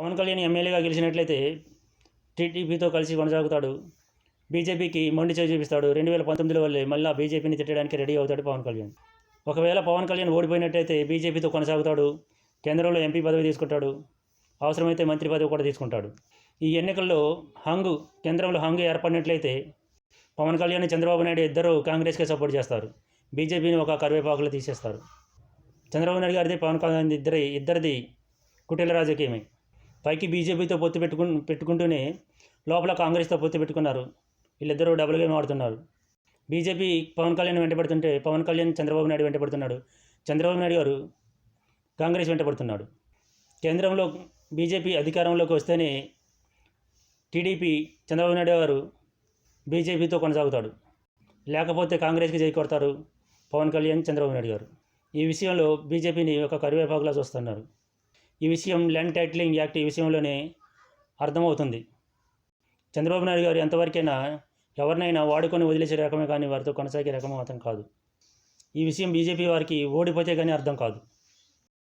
పవన్ కళ్యాణ్ ఎమ్మెల్యేగా గెలిచినట్లయితే టీడీపీతో కలిసి కొనసాగుతాడు. బీజేపీకి మొండి చేయి చూపిస్తాడు. రెండు వేల పంతొమ్మిదిలో వల్లే మళ్ళీ బీజేపీని తిట్టడానికి రెడీ అవుతాడు పవన్ కళ్యాణ్. ఒకవేళ పవన్ కళ్యాణ్ ఓడిపోయినట్టయితే బీజేపీతో కొనసాగుతాడు. కేంద్రంలో ఎంపీ పదవి తీసుకుంటాడు. అవసరమైతే మంత్రి పదవి కూడా తీసుకుంటాడు. ఈ ఎన్నికల్లో హంగు కేంద్రంలో హంగు ఏర్పడినట్లయితే పవన్ కళ్యాణ్ చంద్రబాబు నాయుడు ఇద్దరు కాంగ్రెస్కే సపోర్ట్ చేస్తారు. బీజేపీని ఒక కరివేపాకులు తీసేస్తారు. చంద్రబాబు నాయుడు గారిది పవన్ కళ్యాణ్ ఇద్దరి ఇద్దరిది కుటీల రాజకీయమే. పైకి బీజేపీతో పొత్తు పెట్టుకు పెట్టుకుంటూనే లోపల కాంగ్రెస్తో పొత్తు పెట్టుకున్నారు. వీళ్ళిద్దరూ డబుల్ గేమ్ ఆడుతున్నారు. బీజేపీ పవన్ కళ్యాణ్ వెంటబడుతుంటే పవన్ కళ్యాణ్ చంద్రబాబు నాయుడు వెంటబడుతున్నాడు చంద్రబాబు నాయుడు గారు కాంగ్రెస్ వెంటబడుతున్నాడు కేంద్రంలో బీజేపీ అధికారంలోకి వస్తేనే టీడీపీ చంద్రబాబు నాయుడు గారు బీజేపీతో కొనసాగుతాడు. లేకపోతే కాంగ్రెస్కి జై కొడతారు పవన్ కళ్యాణ్ చంద్రబాబు నాయుడు గారు. ఈ విషయంలో బీజేపీని ఒక కరివేపాకులా చూస్తున్నారు. ఈ విషయం ల్యాండ్ టైటిలింగ్ యాక్ట్ ఈ విషయంలోనే అర్థమవుతుంది. చంద్రబాబు నాయుడు గారు ఎంతవరకైనా ఎవరినైనా వాడుకొని వదిలేసే రకమే కానీ వారితో కొనసాగే రకం అర్థం కాదు. ఈ విషయం బీజేపీ వారికి ఓడిపోతే కానీ అర్థం కాదు.